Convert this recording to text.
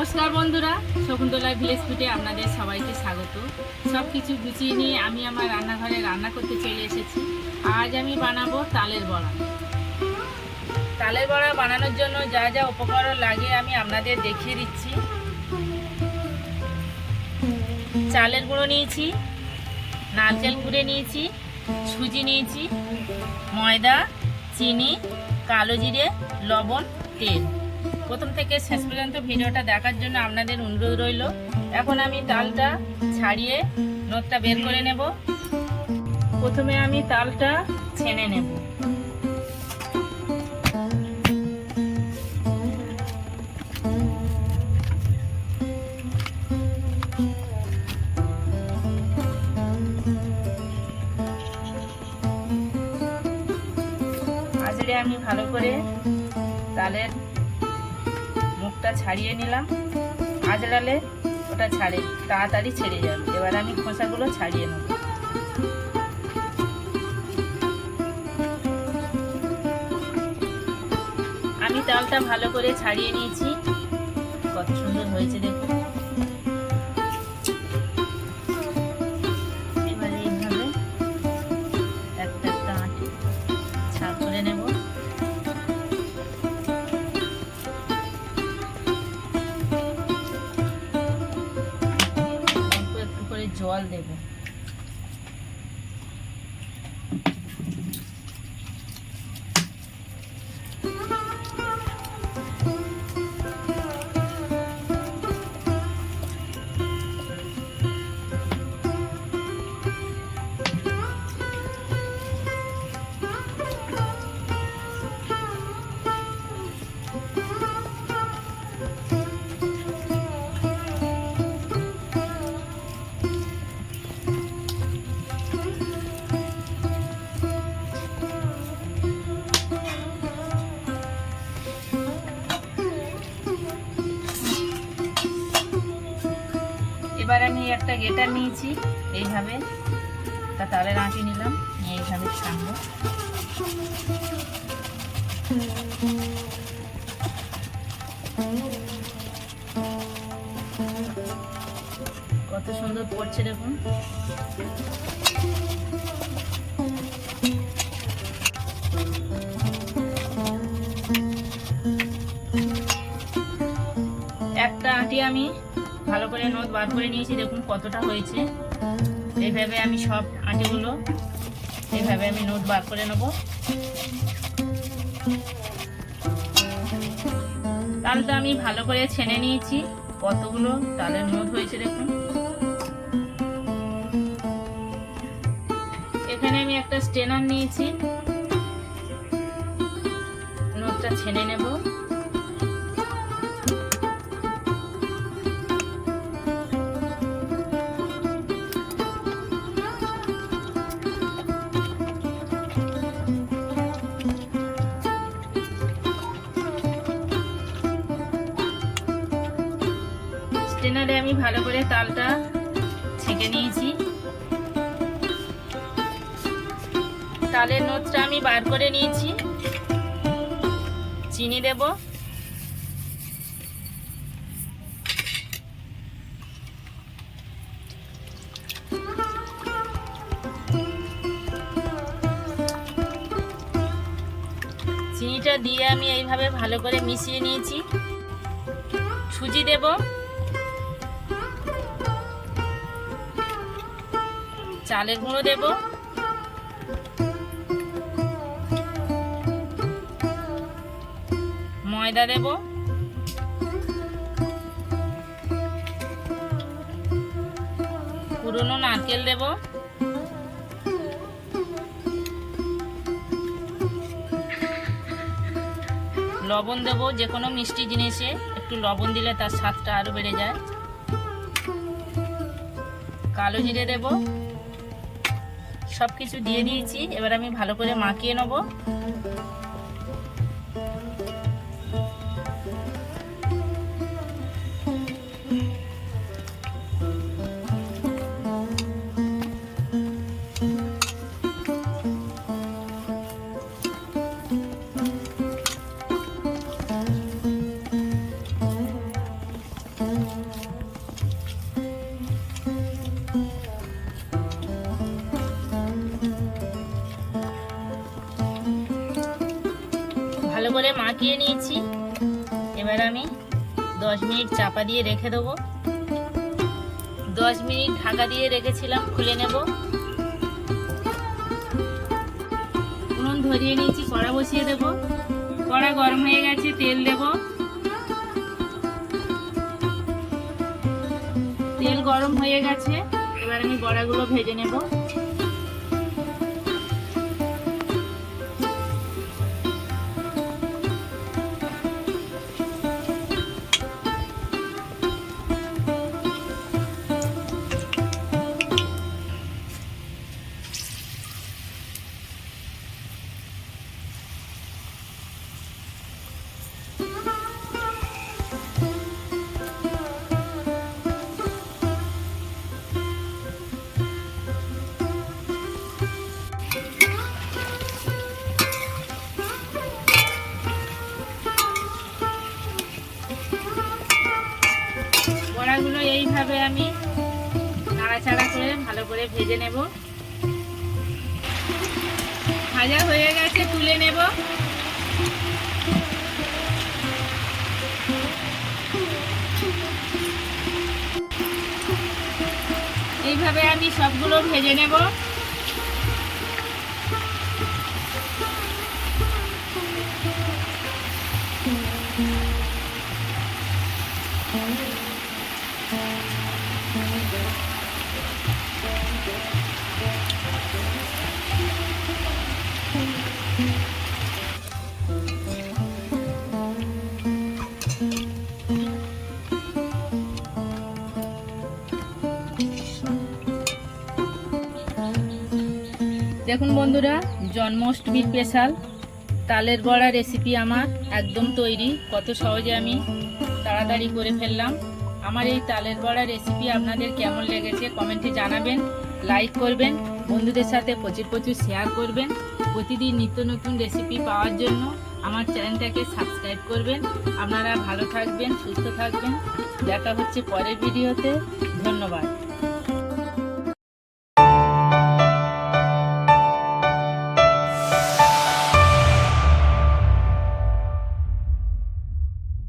নমস্কার বন্ধুরা শকুন্তলা ভিলেজ ফুটে আপনাদের সবাইকে স্বাগত। সব কিছু গুছিয়ে নিয়ে আমি আমার রান্নাঘরে রান্না করতে চলে এসেছি। আজ আমি বানাবো তালের বড়া। তালের বড়া বানানোর জন্য যা যা উপকরণ লাগে আমি আপনাদের দেখিয়ে দিচ্ছি। চালের গুঁড়ো নিয়েছি, নারকেল কুড়ে নিয়েছি, সুজি নিয়েছি, ময়দা, চিনি, কালো জিরে, লবণ, তেল। প্রথম থেকে শেষ পর্যন্ত ভিডিওটা দেখার জন্য আপনাদের অনুরোধ রইল। এখন আমি তালটা ছাড়িয়ে নোটটা বের করে নেব। প্রথমে আমি তালটা ছেনে নেব। আমি ভালো করে তালের মুখটা ছাড়িয়ে নিলাম। আজড়ালে ওটা ছাড়ে, তাড়াতাড়ি ছেড়ে যাবে। এবার আমি খোসাগুলো ছাড়িয়ে নেব। আমি তালটা ভালো করে ছাড়িয়ে নিয়েছি। কত সুন্দর হয়েছে দেখুন। জল দেব। এবার আমি একটা গেটার নিয়েছি। এইভাবে। তা তালের আঁটি নিলাম। এইভাবে ছানবো কত সুন্দর পড়ছে দেখুন। একটা আঁটি আমি ভালো করে নোট বার করে নিয়েছি, দেখুন কতটা হয়েছে। এইভাবে আমি সব আঁটিগুলো এইভাবে আমি নোট বার করে নেব। তালটা আমি ভালো করে ছেনে নিয়েছি, কতগুলো তালের নোট হয়েছে দেখুন। এখানে আমি একটা স্টেনার নিয়েছি। নোটটা ছেনে নেব। আমি ভালো করে তালটা ছেঁকে নিয়েছি। তালের নোটটা আমি বার করে নিয়েছি। চিনি দেব। চিনিটা দিয়ে আমি এইভাবে ভালো করে মিশিয়ে নিয়েছি। সুজি দেব। চালের গুঁড়ো দেব। ময়দা দেব। পুরনো নারকেল দেব। লবণ দেব, যে কোনো মিষ্টি জিনিসে। একটু লবণ দিলে তার স্বাদটা আরও বেড়ে যায়। কালো জিরে দেব। সব কিছু দিয়ে দিয়েছি। এবার আমি ভালো করে মাখিয়ে নেব। ভালো করে মাখিয়ে নিয়েছি। এবার আমি দশ মিনিট চাপা দিয়ে রেখে দেবো। দশ মিনিট ঢাকা দিয়ে রেখেছিলাম, খুলে নেব। উনুন ধরিয়ে নিয়েছি, কড়া বসিয়ে দেব। কড়া গরম হয়ে গেছে, তেল দেব। তেল গরম হয়ে গেছে, এবার আমি বড়াগুলো ভেজে নেব। বড়াগুলো এইভাবে আমি নাড়াচাড়া করে ভালো করে ভেজে নেব। ভাজা হয়ে গেছে তুলে নেব। আমি সবগুলো ভেজে নেব। দেখুন বন্ধুরা, জন্মাষ্টমীর স্পেশাল তালের বড়া রেসিপি আমার একদম তৈরি, কত সহজে আমি তাড়াতাড়ি করে ফেললাম। আমার এই তালের বড়া রেসিপি আপনাদের কেমন লেগেছে কমেন্টে জানাবেন লাইক করবেন, বন্ধুদের সাথে প্রচুর প্রচুর শেয়ার করবেন। প্রতিদিন নিত্য নতুন রেসিপি পাওয়ার জন্য আমার চ্যানেলটাকে সাবস্ক্রাইব করবেন। আপনারা ভালো থাকবেন, সুস্থ থাকবেন। দেখা হচ্ছে পরের ভিডিওতে ধন্যবাদ।